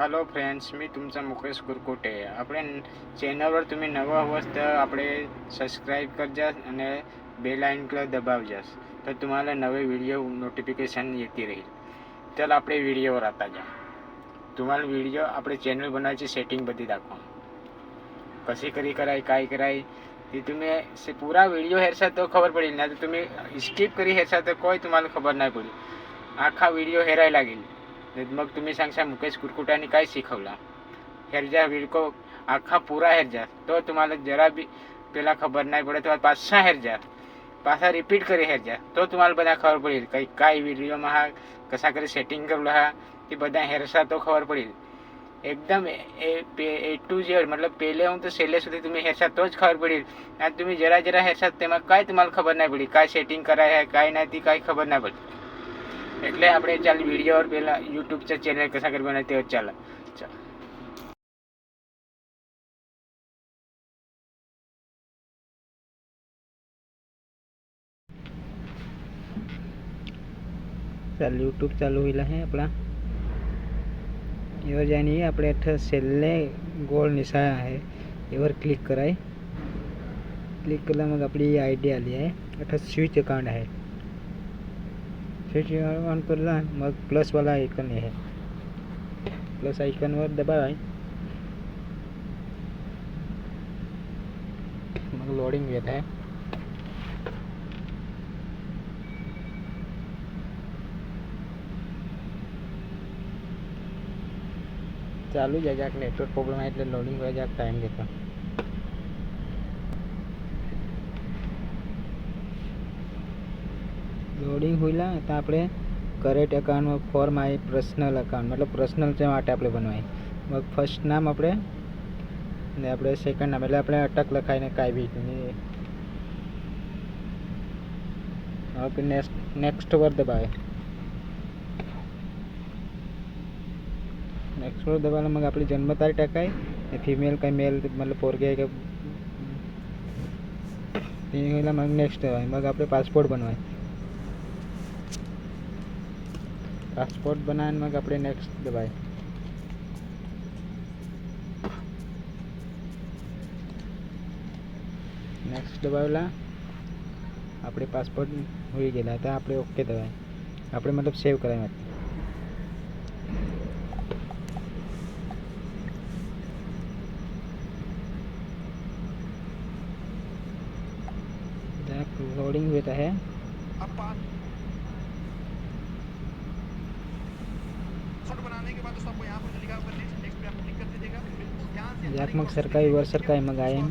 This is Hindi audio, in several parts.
हॅलो फ्रेंड्स मी तुमचा मुकेश कुरकुटे આપણે ચેનલवर तुम्ही નવા હોવ तर આપણે सबस्क्राईब करजा અને बेल आयकॉन દબાવજાસ તો तुम्हाला નવે व्हिडिओ નોટિફિકેશન येती राहील चल આપણે व्हिडिओवर आता जा तुम्हाला व्हिडिओ આપણે चॅनल बनवायची सेटिंग बद्दल दाखवा कशी करी कराय काय कराय ती तुम्ही से पुरा व्हिडिओ हेरसा તો ખબર પડી ના તો तुम्ही स्किप કરી हेरसा તો કોઈ तुम्हाला ખબર नाही पडली આખા व्हिडिओ हेरायला लागेल मग तुम्ही सांगसा मुकेश कुरकुटाने काय शिकवला हेरजा विडको आखा पुरा हेरजा तो तुम्हाला जरा बी પેલા ખબર નહીં પડે તો પાછા હેરજા પાછા રિપીટ કરી હેરજા તો તમારે બધા ખબર પડી કઈ કાંઈ વિડીયોમાં હા કશા કરી સેટિંગ કરેલું હા તે બધા હેરસા તો ખબર પડી એકદમ એ એ ટુ ઝેડ મતલબ પહેલે હું તો છેલ્લે સુધી તમે હેરસા તો જ ખબર પડી અને તમે જરા જરા હેરસા તેમાં કાંઈ તમારે ખબર નહીં પડી કાંઈ સેટિંગ કરાય હે કાંઈ નથી કાંઈ ખબર ના પડી એટલે આપણે ચાલ વિડીયો પહેલાં યુટ્યુબ છે ચેનલ કશા કરી બનાવી તે ચાલે. ચાલ. ચાલ યુટ્યુબ ચાલू હોईल आहे आपला एवर जाणी आपले इथं सेल्ले गोल निशाण आहे यावर क्लिक कराय क्लिक केला मग आपली आय डी आली आहे इथं स्विच अकाउंट आहे स्विच ऑन करला मग प्लस वाला आयकन आहे प्लस आयकनवर दबावाय मग लोडिंग घेत आहे चालू जाए ज्याच्याकडे नेटवर्क प्रॉब्लम आहे तर लोडिंग हो जाए टाइम देता લોડિંગ હોઈલા તો આપણે કરેટ એકાઉન્ટમાં ફોર્મ આવી પર્સનલ અકાઉન્ટ મતલબ પર્સનલ છે માટે આપણે બનાવી ફર્સ્ટ નામ આપણે, ને આપણે સેકન્ડ નામ, એટલે આપણે અટક લખાઈને કાઢી હવે નેક્સ્ટ નેક્સ્ટ વર દબાવે. નેક્સ્ટ વર દબાવે મગ આપણી જન્મ તારીખ ટકાય, ને ફિમેલ કંઈ મેલ મતલબ પોરગે કે હોય મગ નેક્સ્ટ દબાય મગ આપણે પાસપોર્ટ બનવાય. પાસપોર્ટ બનાવીને મગ આપણે નેક્સ્ટ દબાય નેક્સ્ટ દબાવેલા આપણે પાસપોર્ટ હોઈ ગયેલા હતા આપણે ઓકે દબાય આપણે મતલબ સેવ કરાય માટે लोडिंग होता है कलात्मक सरकारी वर सरकारी मग I am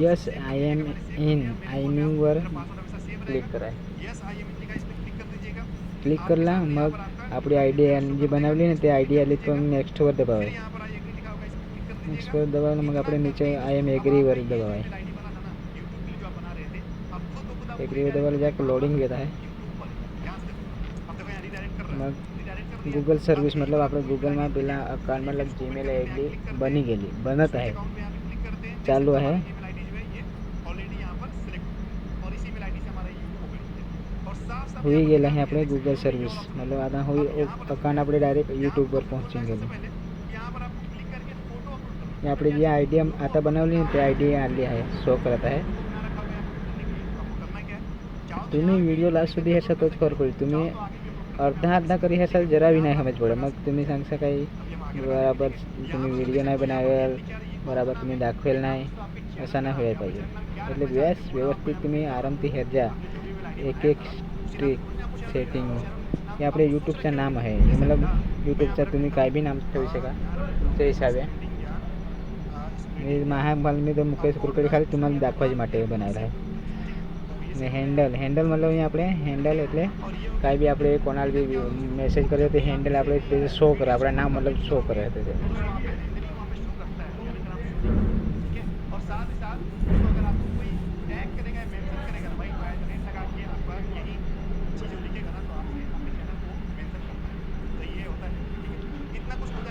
yes I am इन आई आय न्यूवर क्लिक करा. क्लिक कर ला मग अपनी आय डी जी बनावली ना तो आय डी नेक्स्ट वर दबावे. नेक्स्ट वर दबाव मग अपने नीचे आई एम एग्री वर दबावे. एग्री वर दबाव जाक लोडिंग देता है मग गूगल सर्विस मतलब आपने गूगल में बिना अकाउंट मतलब जी मेल आई डी बनी गई बनत है। चालू है। हुई गए हैं अपने गूगल सर्विस मतलब आधा हुई अकाउंट अपने डायरेक्ट यूट्यूब पर पहुँचेंगे। यहाँ पर जी आई डी आता बना ली तो आई डी आई है शो करता है। तुम्हें वीडियो लास्ट सुधी है सतोज कर तुम्हें अर्धा अर्धा करी असाल जरा बी नाही समज पडत मग तुम्ही सांगसा काही बराबर तुम्ही व्हिडिओ नाही बनावेल बराबर तुम्ही दाखवेल नाही असा नाही व्हायला पाहिजे. मतलब व्यास व्यवस्थित तुम्ही आराम ते ह्यात जा. एक एक स्ट्रिक सेटिंग हे आपले यूट्यूबचं नाम आहे. हे मतलब यूट्यूबचं तुम्ही काय बी नाम ठेवू शका तुमच्या हिसाब मी महाग मी तर मुकेश कुरकडे खाली तुम्हाला दाखवायची माटे बनायला आहे. ને હેન્ડલ હેન્ડલ મતલબ અહીંયા આપણે હેન્ડલ એટલે કાંઈ બી આપણે કોનાલ બી મેસેજ કરીએ તો હેન્ડલ આપણે તે શો કરે આપણા નામ મતલબ શો કરે તે और साथ ही साथ उसको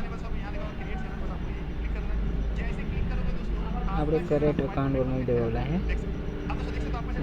अगर आपको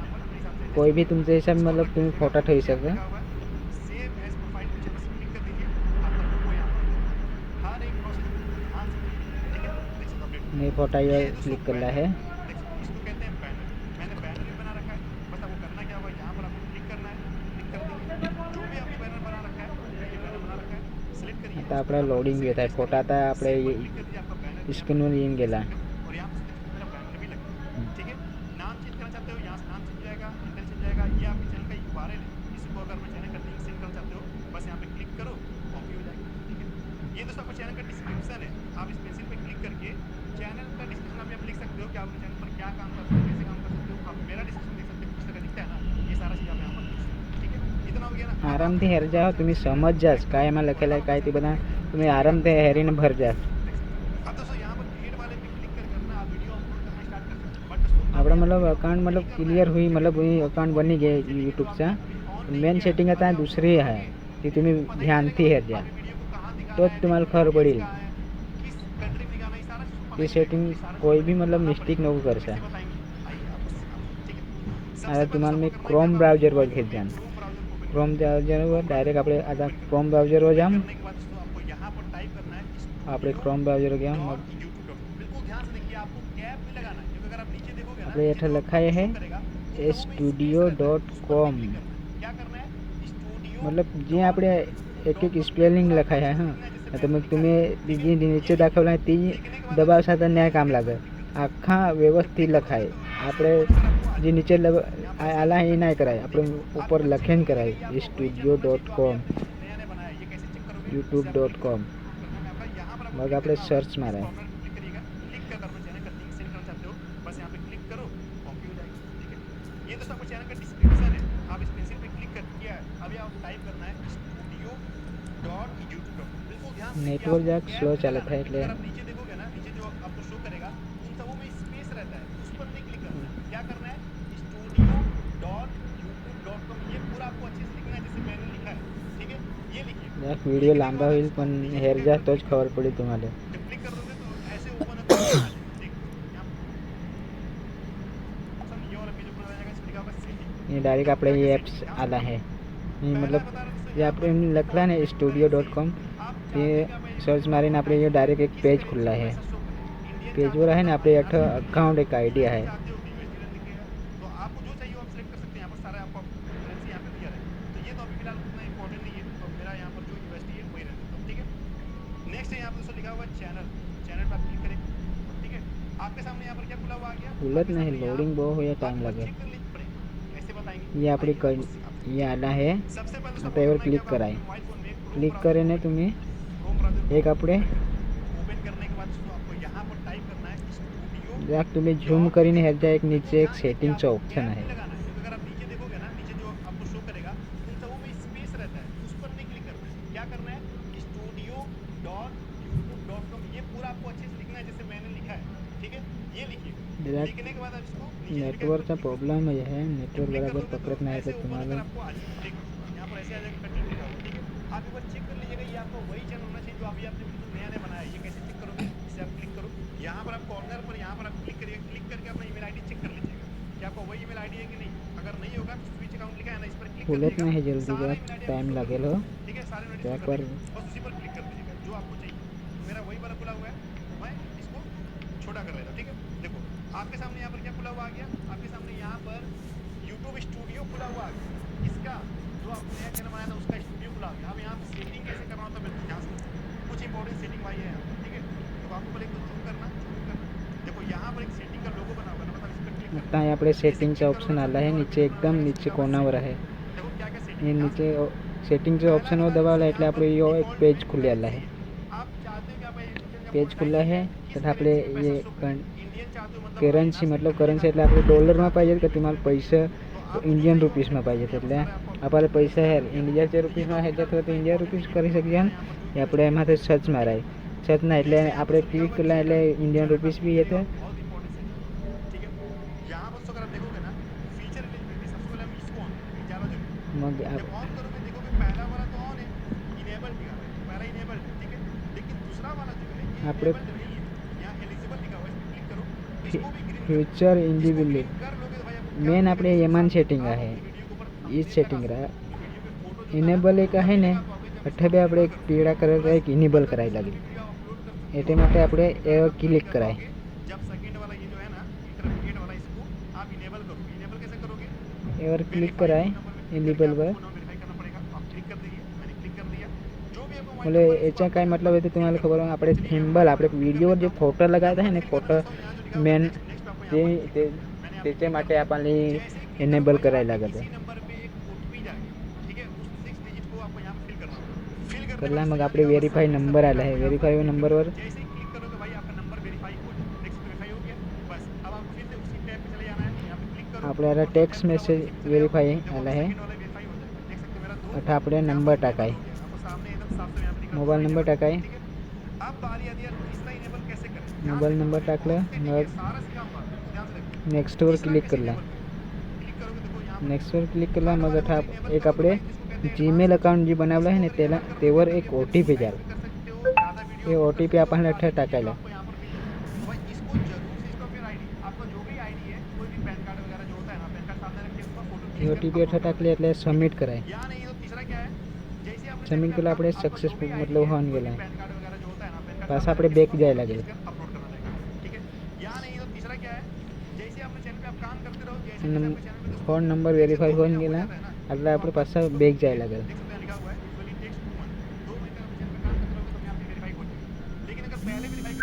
कोई भी तुमच्या हिसाब मतलब तुम्ही फोटा ठेवू शकता ये फोटा ये क्लिक करला है इसको कहते हैं। बैनर मैंने बैनर भी बना रखा है बस आरामथी हेर जा तुम्ही समज તમે काय मला કાંઈ आहे काय ते તે तुम्ही आराम ते હેરીને भर जा. आपण मतलब अकाउंट मतलब क्लियर हुई मतलब अकाउंट बनी गे यूट्यूबचा मेन सेटिंग आता दुसरी आहे. ती तुम्ही ध्यानती हेर द्या तोच तुम्हाला खर पडेल. ती सेटिंग कोई भी मतलब मिस्टेक नको करसा आता तुम्हाला मी क्रोम ब्राउझरवर घेत जाणार क्रोम ब्राउझरवर डायरेक्ट આપણે आता क्रोम ब्राउझरवर जाम આપણે ક્રોમ બ્રાઉઝર ગયા મગ આપણે હેઠળ લખાય છે એ સ્ટુડિયો ડોટ કોમ મતલબ જે આપણે એક એક સ્પેલિંગ લખાય છે હા તમે તમે બીજી નીચે દાખવલા તે દબાવશા તો ન્યાય કામ લાગે આખા વ્યવસ્થિત લખાય આપણે જે નીચે લબ- આ- આલા એ ના કરાય આપણે ઉપર લખીને કરાય studio dot com YouTube dot com મગ આપણે સર્ચ મારાય बस यहाँ पे क्लिक करो कॉपी हो जाएगी ठीक है ये दोस्तों आपको चैनल का डिस्क्रिप्शन है आप इस पेंसिल पे क्लिक कर किया है अभी आप टाइप करना है स्टूडियो डॉट यूट्यूब डॉट बिल्कुल ध्यान से कि નેટવર્ક आप જરાક gap સ્લો में ચાલે लगाना થાય है। એટલે क्या करना है? Studio dot YouTube dot com ये पूरा आपको अच्छे से लिखना है जैसे मैंने लिखा है। ठीक है? ये लिखिए। यार व्हिडिओ लांबा होईल पण हेर जा तोच खबर पडी तुम्हारे। क्लिक कर दोगे तो ऐसे ओपन होता है ये डायरेक्ट अपने ये एप्स आला है। ये मतलब ये આપણે स्टूडियो डॉट कॉम ये सर्च मारे ना अपने ये डायरेक्ट एक पेज खुला है। पेज वर है ना अपने અઠ અકાઉન્ટ એક આઈડિયા है। दूसरा लिखा हुआ चैनल। चैनल पर क्लिक करें। ठीक है? आपके सामने यहाँ पर क्या खुला हुआ आ गया? खुलत तो नहीं लोडिंग बहुत हो या टाइम लगे? ऐसे बताएँगे। ये आपकी कर ये आना है। सबसे पहले सब पेवर क्लिक कराए। क्लिक करें ना तुम्हें। एक अपने ओपन करने के बाद आपको यहाँ पर टाइप करना है। आपले याक तुम्हें झूम करिन करीने जाए एक नीचे एक सेटिंगचा ऑप्शन है। नेटवर्क का प्रॉब्लम यह नया नया है नेटवर्क बराबर पकड़ अपना वही है नहीं होगा है नहीं है जल्दी का टाइम लगे लो ठीक है सारे कर जो आपको चाहिए। मेरा वही वाला खुला हुआ है मैं इसको छोटा कर लेता ठीक है? आपके सामने यहाँ पर क्या खुला हुआ आ गया आपके सामने यहाँ पर यूट्यूब स्टूडियो खुला हुआ आ गया इसका जो आपने नया चैनल बनाया था उसका स्टूडियो खुला आ गया अब यहाँ पे सेटिंग कैसे करना होता है बिल्कुल ध्यान से कुछ इंपॉर्टेंट सेटिंग भाई है यहाँ पर, ठीक है तो आपको पहले जूम करना जूम करना देखो यहाँ पर एक सेटिंग का लोगो बना हुआ है ना मतलब इस पर क्लिक आता हे आपले सेटिंगचा ऑप्शन आला आहे नीचे एकदम नीचे कोणावर आहे देखो क्या क्या हे सेटिंग नीचे सेटिंगच्या ऑप्शनवर दबावला એટલે આપણે यो एक पेज खुलेला आहे आप चाहते हो कि आप इंडियन पेज खुला है तर आपले ये કરન્સી મતલબ કરન્સી એટલે આપણે ડોલરમાં પાहिजे કે તમારે પૈસા ઇન્ડિયન રૂપીસમાં પાहिजे એટલે આપણે પૈસા હે ઇન્ડિયા રૂપીસમાં હે તો ઇન્ડિયા રૂપીસ કરી શકીએ ને આપણે એમાંથી સર્ચ મારાય સર્ચ ના એટલે આપણે ક્લિક કરલા એટલે ઇન્ડિયન રૂપીસ બી હે मग આપણે फ्यूचर इंडिविजुअली मेन अपने यमन सेटिंग है सेटिंग रहा इनेबल एक है ने अठे भी अपने पीड़ा कर रहा एक इनेबल कराई लगी एटे मैं अपने क्लिक कराए और क्लिक कराए इनेबल पर बोले ऐसा कहीं मतलब है तो तुम्हारे खबर में आप थिम्बल आप वीडियो जो फ़ोटो लगाता है ना फ़ोटो मेन ते एनेबल करला मग आपले व्हेरीफाय नंबर आला आहे व्हेरीफाय नंबरवर आपल्याला टेक्स्ट मेसेज व्हेरीफाय आला आहे आता आपले नंबर टाकाय मोबाईल नंबर टाकाय मोबाईल नंबर टाकलं मग सारा काम बात ध्यान से देखो नेक्स्टवर क्लिक करला क्लिक करोगे देखो यहाँ नेक्स्टवर क्लिक केला मग आता एक આપણે जीमेल अकाउंट जे बनवलं आहे ना त्याला त्यावर एक ओ टी पी द्याल कर सकते हो ज़्यादा वीडियो ते ओ टी पी आपल्याला अठ्ठे टाकायला आपको यहाँ पर मिल जाएगा। तो भाई इसको जरूर से इसका फिर आईडी आपका जो भी आईडी है कोई भी पैन कार्ड वगैरह जो होता है ना पैन कार्ड सामने रख के उसका फोटो એ ओ टी पी अठ्ठे टाकले એટલે सबमिट कराय या नहीं तो तीसरा क्या है जैसे आपने सबमिट check केलं करना, આપણે आपका जो सक्सेसफुल भी मतलब ID है, होऊन कोई भी गेला पैन कार्ड वगैरह जो होता है ना पैन कार्ड पास सामने આપણે रख के back फोन नंबर व्हेरीफाई होऊन गेला એટલે આપણે પાછા બેક જાય लागेल देख सकते हैं लिखा हुआ है usually takes two months दो महीने तक आप चैनल पे काम करते रहोगे तो अपने आप ही वेरीफाई हो जाएगा लेकिन अगर पहले वेरीफाई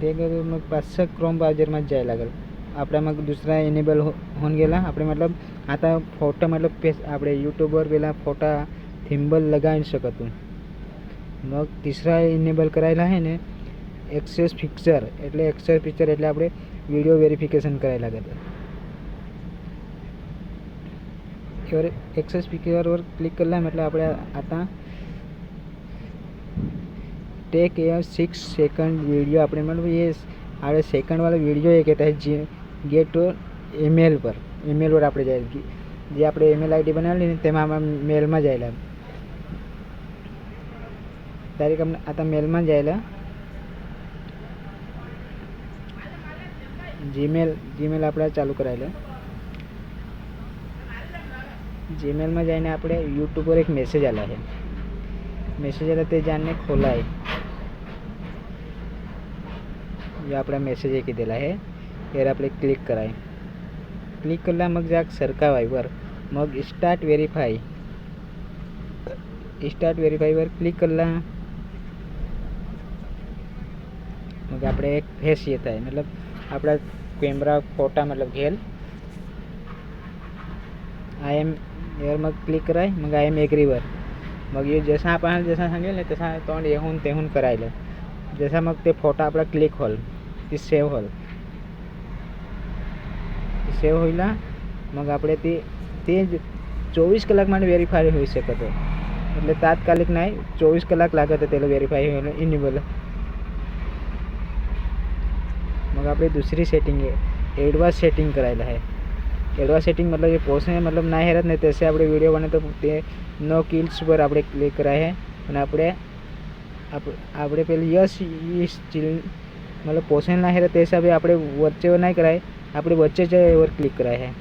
ते करून मग पाचशे क्रोम ब्राउझरमध्ये जायला लागेल आपल्या मग दुसरा एनेबल हो होऊन गेला આપણે મતલબ आता ફોટો મતલબ પેસ આપણે યુટ્યુબર પેલા ફોટા થિમ્બલ લગાવી શકતું. મગ તીસરા ઇનેબલ કરાયેલા હે ને એક્સેસ ફિક્ચર એટલે એક્સેસ ફિક્ચર એટલે આપણે વીડિયો વેરિફિકેશન કરાયેલા હતા એક્સેસ ફિક્ચર પર ક્લિક કરલામ એટલે આપણે આતા take a six second video આપણે મતલબ એ આપણે સેકન્ડવાળો વીડિયો એ કહેતા જે ગેટ ટુ ઈમેલ પર. ઈમેલ પર આપણે જાય જે આપણે ઈમેલ આઈડી બનાવેલી ને તેમાં મેલમાં જાયેલા. તારીખ અમને आता मेलમાં जायला જીમેલ જીમેલ આપણે ચાલુ કરાયેલા જીમેલમાં જઈને આપણે યુટ્યુબ પર એક મેસેજ આલા છે. મેસેજ આલા તે જાણને ખોલાય. જે આપણે મેસેજ એ કીધેલા છે. ત્યારે આપણે ક્લિક કરાય. ક્લિક કરલા મગ જાક સરકાવાય પર. મગ સ્ટાર્ટ વેરીફાઈ સ્ટાર્ટ વેરીફાઈ પર ક્લિક કરલા. मग આપણે એક फेस येत आहे मतलब આપણા कॅमेरा फोटा मतलब घेल आय एम यार मग क्लिक कराय मग आय एम एग्रीवर मग हे जसं आपण जसं सांगेल ना तसा तोंड येहून तेहून करायला जसा मग ते फोटो आपला क्लिक होल ती सेव्ह होल સેવ હોઈલા મગ આપણે તે તે જ ચોવીસ કલાક માટે વેરીફાઈ હોઈ શકે તો એટલે તાત્કાલિક નહીં ચોવીસ કલાક લાગે તો તેલો વેરીફાઈ હોય मग आपली दुसरी सेटिंग आहे. ॲडवान्स सेटिंग करायला आहे. ॲडवान्स सेटिंग मतलब ये पोसे मतलब ના હેરત ને તેસે આપણે વીડિયો બને તો તે નો કિલ્સ પર આપણે ક્લિક કરાય છે અને આપણે આપણે પેલી યસ ઇસ ચિલ મતલબ પોસે ના હેરત તે હિસાબે આપણે વચ્ચે નહીં કરાય આપણે વચ્ચે જ એવર ક્લિક કરાય છે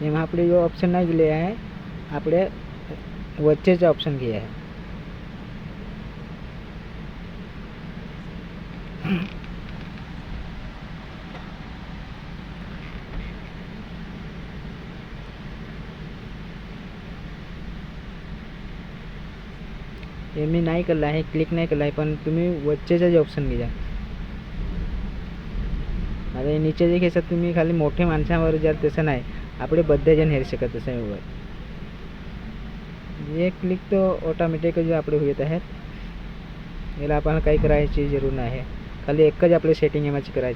એમાં આપણે જો ઓપ્શન ના જ લે આપણે वच्चे ऑप्शन घे है हे मी नाही केलं आहे क्लिक नाही केलं आहे पण तुम्ही वच्चेचा जे ऑप्शन घ्या. आता नीचे जे घेसात तुम्ही खाली मोठे माणसांवर जर तसं नाही आपले बद्दे जण हेर शकत तसं ये क्लिक तो ऑटोमेटिक जो आप तो कहीं करा ज़रूर नहीं है। खाली एक आप सेटिंग एम कराए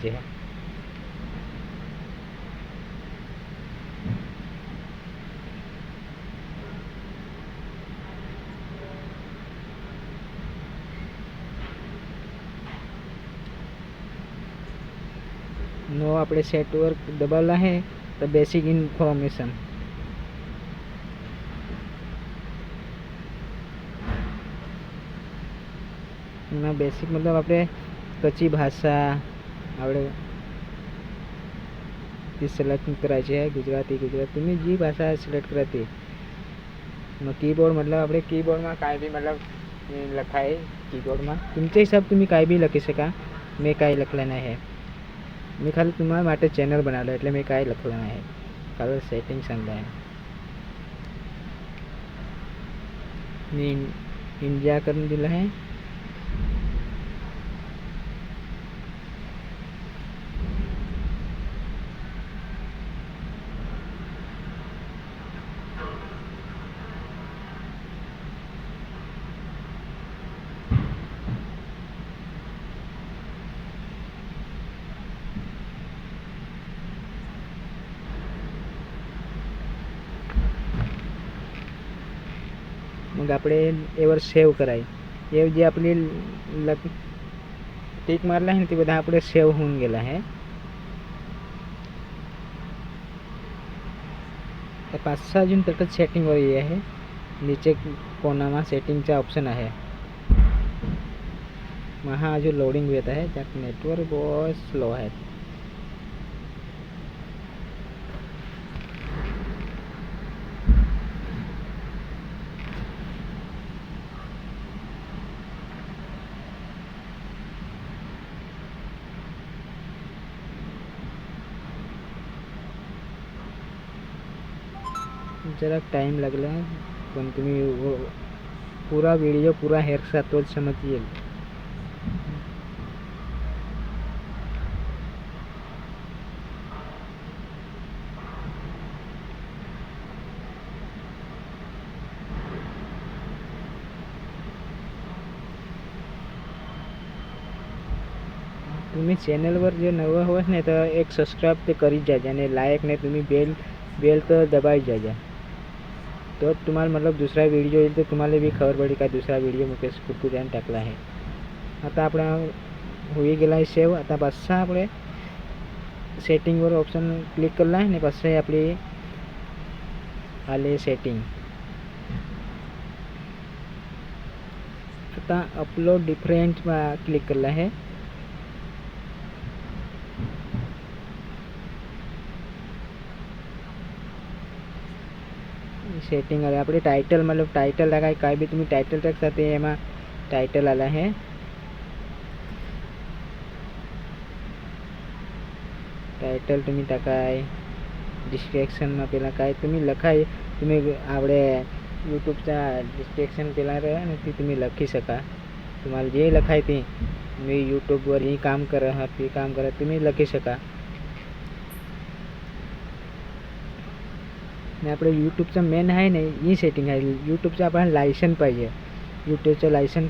नो अपने सेटवर्क दबाला है तो बेसिक इन्फॉर्मेशन એમાં બેસિક મતલબ આપણે કચ્છી ભાષા, આપણે ती सिलेक्ट करायची आहे गुजराती गुजरात तुम्ही जी भाषा सिलेक्ट करा ती मग कीबोर्ड म्हटलं आपले कीबोर्डमा काय बी मतलब लखाय कीबोर्डमा तुमच्या हिसाब तुम्ही काय बी लखी शका मी काय लखलं नाही खाली तुम्हाला માટે ચેનલ બનાવलं એટલે મેં કાંઈ લખેલું નહીં કલર સેટિંગ સમજાય मी इंडिया करून दिलं आहे मग आपले यावर सेव्ह कराय हे जे आपली लक टीक मारलं आहे ना, ते बघा आपले सेव्ह होऊन पाँच सौ पाच तक सेटिंग तटच है नीचे आहे नीचे कोणामा सेटिंगचा ऑप्शन है महा अजू लोडिंग येत है त्यात नेटवर्क बहुत स्लो है जरा टाइम लागला पण तुम्ही व- पुरा व्हिडिओ पुरा हेरसा तोच समज येईल तुम्ही चॅनलवर जे नवं होत नाही, तर एक सबस्क्राईब ते जायचे आणि लायक नाही, तुम्ही बेल बेल तर दबाई जायचे तो तुम्हारा मतलब दुसरा वीडियो तो तुम्हारे भी खबर पड़ी का दुसरा वीडियो मुकेश कुटकुट्याने टाकला है। आता अपना हो गेला सेव सेव्ह आता पाचसा आपले सेटिंगवर ऑप्शन क्लिक कर आहे आणि पाचसा आता अपलोड डिफरेंट क्लिक करला है। सेटिंग अलग अपने टाइटल मतलब टाइटल लगा है कहीं भी तुम्हें टाइटल रख सकते हैं यहाँ टाइटल आला है। टाइटल तुम्हें टकाय डिस्क्रिप्शन में पे तुम्हें लखाई तुम्हें आप यूट्यूब डिस्क्रिप्शन पे रहा तो तुम्हें लखी सका। तुम्हारे जे लखाई थी मैं यूट्यूब वही काम कर रहा काम कर तुम्हें लखी सका। ને આપણે यूट्यूब से मेन है ने ये सेटिंग है यूट्यूब से अपन लाइसेंस पाइए यूट्यूब से लाइसेंस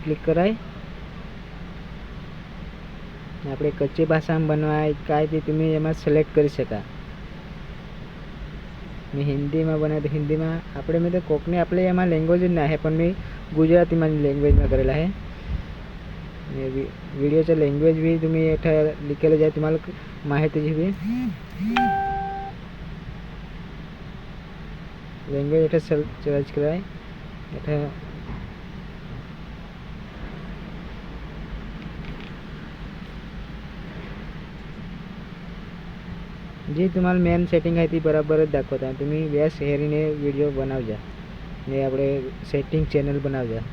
ને આપણે કચ્છી ભાષામાં બનવાય, કાંઈ બી તમે એમાં સિલેક્ટ કરી શકા. મેં હિન્દીમાં બનાવ્યા તો હિન્દીમાં આપણે મેં તો કોકની આપણે એમાં લેંગ્વેજ જ ના હે, પણ મેં ગુજરાતીમાં લેંગ્વેજમાં કરેલા હે. વિડીयोच्या लँग्वेज બી તમે एठा लिखेलं जाय तुम्हाला माहिती जी ল্যাঙ্গুয়েজ এটা চয়েস করায় এটা જે તમારું મેન સેટિંગ હતી બરાબર જ દાખવતા તમે બેસ હેરીને વીડિયો બનાવજા ને આપણે સેટિંગ ચેનલ બનાવજા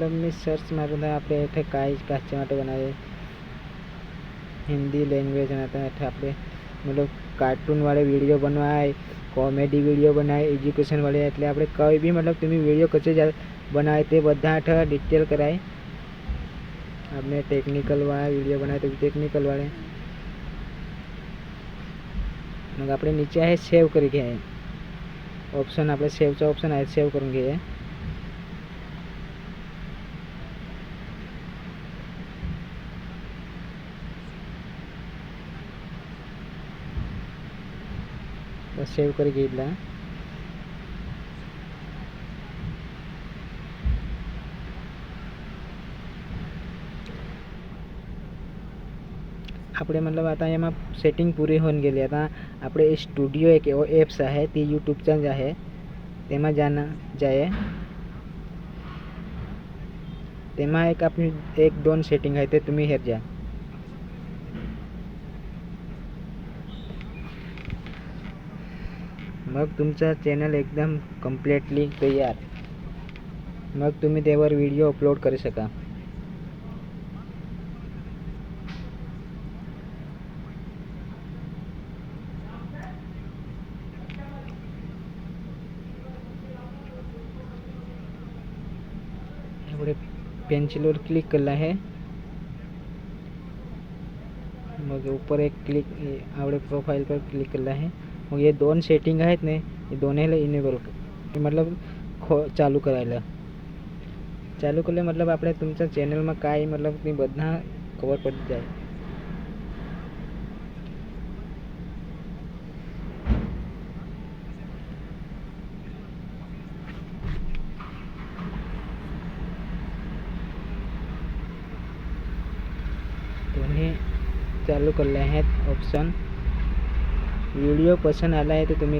मतलब मी सर्च मारून આપણે इथे काय काच्या માટે બનાવે हिंदी लैंग्वेज में आता है આપણે मतलब કાર્ટૂન વાળે વિડીયો બનાવાય કોમેડી વિડીયો બનાય એજ્યુકેશન વાળે એટલે આપણે કંઈ બી મતલબ તમે વિડીયો કચે જા બનાવે તે બધા હેઠળ ડિટેલ કરાય આપણે ટેકનિકલ વાળા વિડીયો બનાવે તો ટેકનિકલ વાળે मग આપણે નીચે आहे सेव કરી घ्याय ऑप्शन આપણે सेवचा ऑप्शन आहे सेव करून घे सेव कर अपने मतलब आता एम सेटिंग पूरी हो गए आता अपने स्टूडियो एक एप्स है ती यूट्यूब चैनल है तम जाना जाए तम एक अपनी एक दोन सेटिंग है तो तुम्हें हेर जा. मग तुमचा चॅनल एकदम कम्प्लिटली तयार. मग तुम्ही त्यावर व्हिडिओ अपलोड करू शका. एवढे पेन्सिलवर क्लिक केलं आहे. मग ऊपर एक क्लिक आवडे प्रोफाईलवर क्लिक केलं आहे. मग हे दोन सेटिंग आहेत ने हे दोन्हीला इनेबल मतलब खो ચાલુ કરાયેલા ચાલુ કરલે મતલબ આપણે तुमच्या ચેનલમાં કાંઈ મતલબ તે બધા ખબર પડી જાય दोन्ही चालू करले आहेत ऑप्शन व्हिडिओ पसंत आला आहे तर तुम्ही